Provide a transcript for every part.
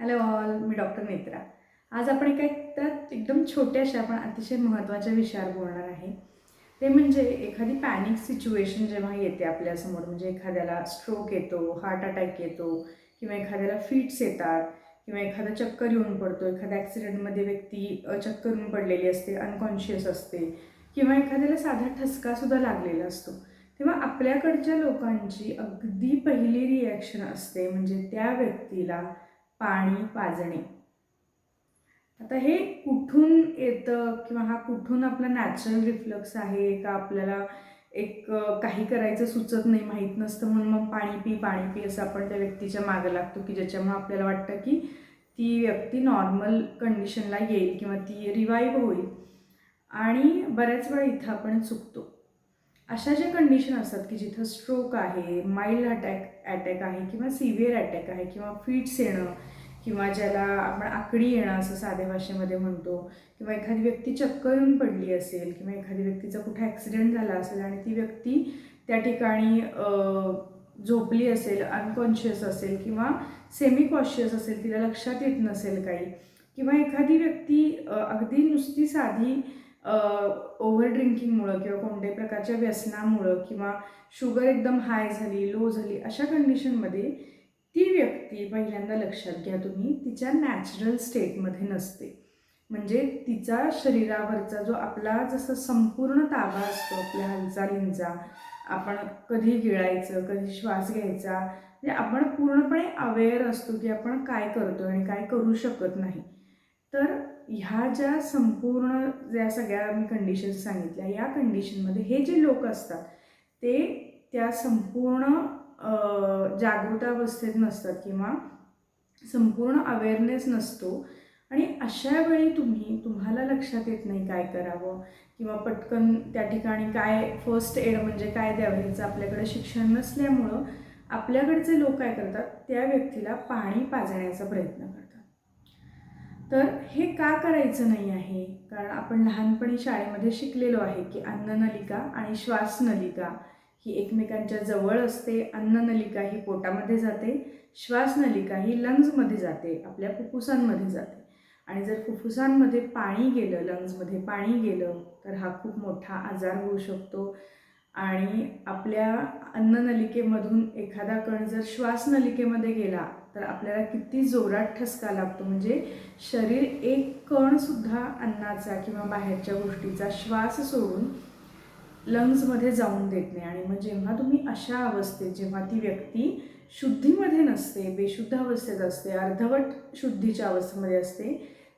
Hello all मी doctor Netra. आज आपण एका त्यात एकदम छोट्याशा पण अतिशय महत्त्वाच्या विषयावर बोलणार आहे. ते म्हणजे एखादी पॅनिक सिच्युएशन जेव्हा येते आपल्यासमोर म्हणजे एखाद्याला स्ट्रोक येतो हार्ट अटॅक येतो किंवा एखाद्याला फिट्स येतात किंवा एखादा चक्कर येऊन पडतो एखाद्या ॲक्सिडेंटमध्ये व्यक्ती चक्कर येऊन पडलेली असते अनकॉन्शियस असते किंवा एखाद्याला साधा ठसकासुद्धा लागलेला असतो तेव्हा आपल्याकडच्या लोकांची अगदी पहिली रिॲक्शन असते म्हणजे त्या व्यक्तीला पाणी पाजणे आता हे कुठून येतं किंवा हा कुठून आपला नॅचरल रिफ्लक्स आहे का आपल्याला एक काही करायचं सुचत नाही माहीत नसतं म्हणून मग पाणी पी पाणी पी असं आपण त्या व्यक्तीच्या मागं लागतो की ज्याच्यामुळे आपल्याला वाटतं की ती व्यक्ती नॉर्मल कंडिशनला येईल किंवा ती रिवाईव्ह होईल. आणि बऱ्याच वेळा इथं आपण चुकतो. अशा ज्या कंडिशन असतात की जिथं स्ट्रोक आहे माइल्ड अटॅक अटॅक आहे किंवा सिव्हिअर अटॅक आहे किंवा फिट्स येणं किंवा ज्याला आपण आकडी येणं असं साध्या भाषेमध्ये म्हणतो किंवा एखादी व्यक्ती चक्कर येऊन पडली असेल किंवा एखादी व्यक्तीचा कुठे ॲक्सिडेंट झाला असेल आणि ती व्यक्ती त्या ठिकाणी झोपली असेल अनकॉन्शियस असेल किंवा सेमी कॉन्शियस असेल तिला लक्षात येत नसेल काही किंवा एखादी व्यक्ती अगदी नुसती साधी ओव्हर ड्रिंकिंगमुळं किंवा कोणत्याही प्रकारच्या व्यसनामुळं किंवा शुगर एकदम हाय झाली लो झाली अशा कंडिशनमध्ये ती व्यक्ती पहिल्यांदा लक्षात घ्या तुम्ही तिच्या नॅचरल स्टेटमध्ये नसते. म्हणजे तिचा शरीरावरचा जो आपला जसा संपूर्ण ताबा असतो आपल्या हालचालींचा आपण कधी गिळायचं कधी श्वास घ्यायचा म्हणजे आपण पूर्णपणे अवेअर असतो की आपण काय करतो आणि काय करू शकत नाही. तर ह्या ज्या संपूर्ण ज्या सगळ्या मी कंडिशन्स सांगितल्या या कंडिशनमध्ये हे जे लोक असतात ते त्या संपूर्ण जागृतावस्थेत नसतात किंवा संपूर्ण अवेअरनेस नसतो. आणि अशा वेळी तुम्ही तुम्हाला लक्षात येत नाही काय करावं किंवा पटकन त्या ठिकाणी काय फर्स्ट एड म्हणजे काय द्यावं ह्याचं आपल्याकडे शिक्षण नसल्यामुळं आपल्याकडचे लोक काय करतात त्या व्यक्तीला पाणी पाजण्याचा प्रयत्न करतात. तर हे का करायचं नाही आहे? कारण आपण लहानपणी शाळेमध्ये शिकलेलो आहे की अन्ननलिका आणि श्वासनलिका ही एकमेकांच्या जवळ असते अन्ननलिका ही पोटामध्ये जाते श्वासनलिका ही लंग्समध्ये जाते आपल्या फुफ्फुसांमध्ये जाते. आणि जर फुफ्फुसांमध्ये पाणी गेलं लंग्समध्ये पाणी गेलं तर हा खूप मोठा आजार होऊ शकतो. आणि आपल्या अन्ननलिकेमधून एखादा कण जर श्वासनलिकेमध्ये गेला तर आपल्याला किती जोरात ठसका लागतो. म्हणजे शरीर एक कणसुद्धा अन्नाचा किंवा बाहेरच्या गोष्टीचा श्वास सोडून लंग्समध्ये जाऊन देत नाही. आणि मग जेव्हा तुम्ही अशा अवस्थेत जेव्हा ती व्यक्ती शुद्धीमध्ये नसते बेशुद्ध अवस्थेत असते अर्धवट शुद्धीच्या अवस्थेमध्ये असते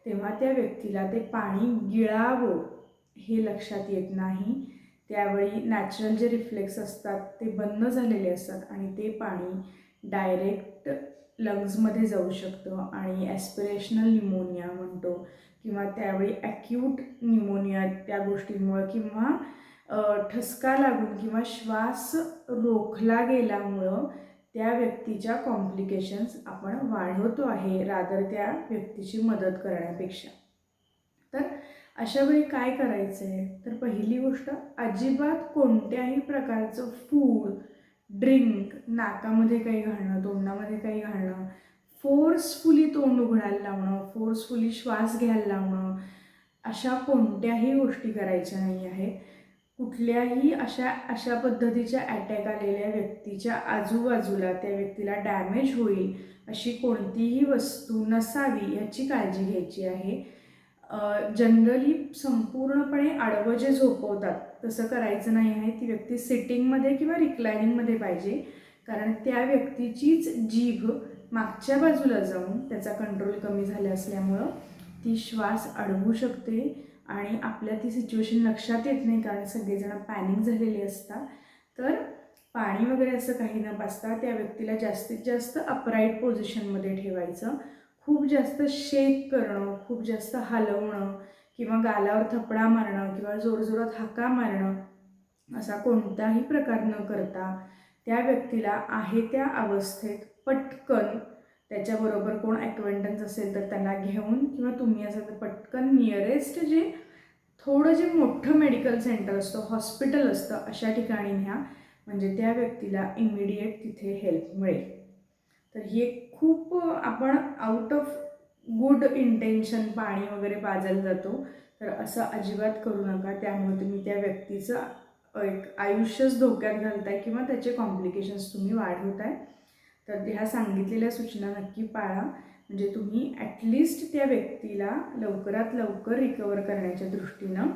तेव्हा त्या व्यक्तीला ते पाणी गिळावं हे लक्षात येत नाही. त्यावेळी नॅचरल जे रिफ्लेक्स असतात ते बंद झालेले असतात आणि ते पाणी डायरेक्ट लंग्समध्ये जाऊ शकतं आणि ॲस्पिरेशनल न्यूमोनिया म्हणतो किंवा त्यावेळी ॲक्यूट न्यूमोनिया त्या गोष्टींमुळं किंवा ठसका लागून किंवा श्वास रोखला गेल्यामुळं त्या व्यक्तीच्या कॉम्प्लिकेशन्स आपण वाढवतो आहे रादर त्या व्यक्तीची मदत करण्यापेक्षा. तर अशा वेळी काय करायचं आहे तर पहिली गोष्ट अजिबात कोणत्याही प्रकारचं फूड ड्रिंक नाकामध्ये काही घालणं तोंडामध्ये फोर्सफुली तोंड उघडायला लावणं फोर्सफुली श्वास घ्यायला लावणं अशा कोणत्याही गोष्टी करायच्या नाही आहे कुठल्याही अशा अशा पद्धतीच्या अटॅक आलेल्या व्यक्तीच्या आजूबाजूला त्या व्यक्तीला डॅमेज होईल अशी कोणतीही वस्तू नसावी याची काळजी घ्यायची आहे. जनरली संपूर्णपणे आडवं जे झोपवतात तसं करायचं नाही आहे. ती व्यक्ती सिटिंगमध्ये किंवा रिक्लायनिंगमध्ये पाहिजे. कारण त्या व्यक्तीचीच जीभ मागच्या बाजूला जाऊन त्याचा कंट्रोल कमी झाला असल्यामुळं ती श्वास अडवू शकते आणि आपल्या ती सिच्युएशन लक्षात येत नाही कारण सगळेजण पॅनिक झालेले असतात. तर पाणी वगैरे असं काही न पाचता त्या व्यक्तीला जास्तीत जास्त अपराईट पोझिशनमध्ये ठेवायचं. खूप जास्त शेक करणं खूप जास्त हलवणं किंवा गालावर थपडा मारणं किंवा जोरजोरात हाका मारणं असा कोणताही प्रकार न करता त्या व्यक्तीला आहे त्या अवस्थेत पटकन त्याच्याबरोबर कोण ॲक्वेंटन्स असेल तर त्यांना घेऊन किंवा तुम्ही असं तर पटकन नियरेस्ट जे थोडं जे मोठं मेडिकल सेंटर असतं हॉस्पिटल असतं अशा ठिकाणी न्या. म्हणजे त्या व्यक्तीला इमिडिएट तिथे हेल्प मिळेल. तर ही एक खूप आपण आउट ऑफ गुड इंटेन्शन पाणी वगैरे पाजायला जातो. तर असं अजिबात करू नका. त्यामुळे तुम्ही त्या व्यक्तीचं एक आयुष्यच धोक्यात घालताय किंवा त्याचे कॉम्प्लिकेशन्स तुम्ही वाढवताय. तर ह्या सांगितलेल्या सूचना नक्की पाळा. म्हणजे तुम्ही ॲटलिस्ट त्या व्यक्तीला लवकरात लवकर रिकवर करण्याच्या दृष्टीनं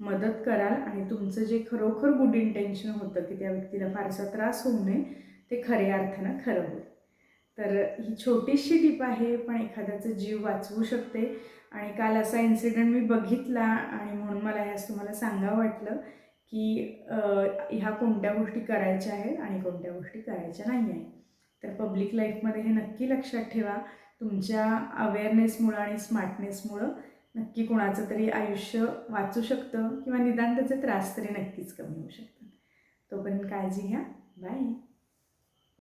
मदत कराल आणि तुमचं जे खरोखर गुड इंटेन्शन होतं की त्या व्यक्तीला फारसा त्रास होऊ नये ते खऱ्या अर्थानं खरं होईल. तर ही छोटीशी टिप आहे पण एखाद्याचा जीव वाचवू शकते. आणि काल असा इन्सिडेंट मी बघितला आणि म्हणून मला ह्यास तुम्हाला सांगावं वाटलं की ह्या कोणत्या गोष्टी करायच्या आहेत आणि कोणत्या गोष्टी करायच्या नाही आहेत. तर पब्लिक लाईफमध्ये हे नक्की लक्षात ठेवा. तुमच्या अवेअरनेसमुळं आणि स्मार्टनेसमुळं नक्की कोणाचं तरी आयुष्य वाचू शकतं किंवा निदान त्याचे त्रास तरी नक्कीच कमी होऊ शकतात. तोपर्यंत काळजी घ्या. बाय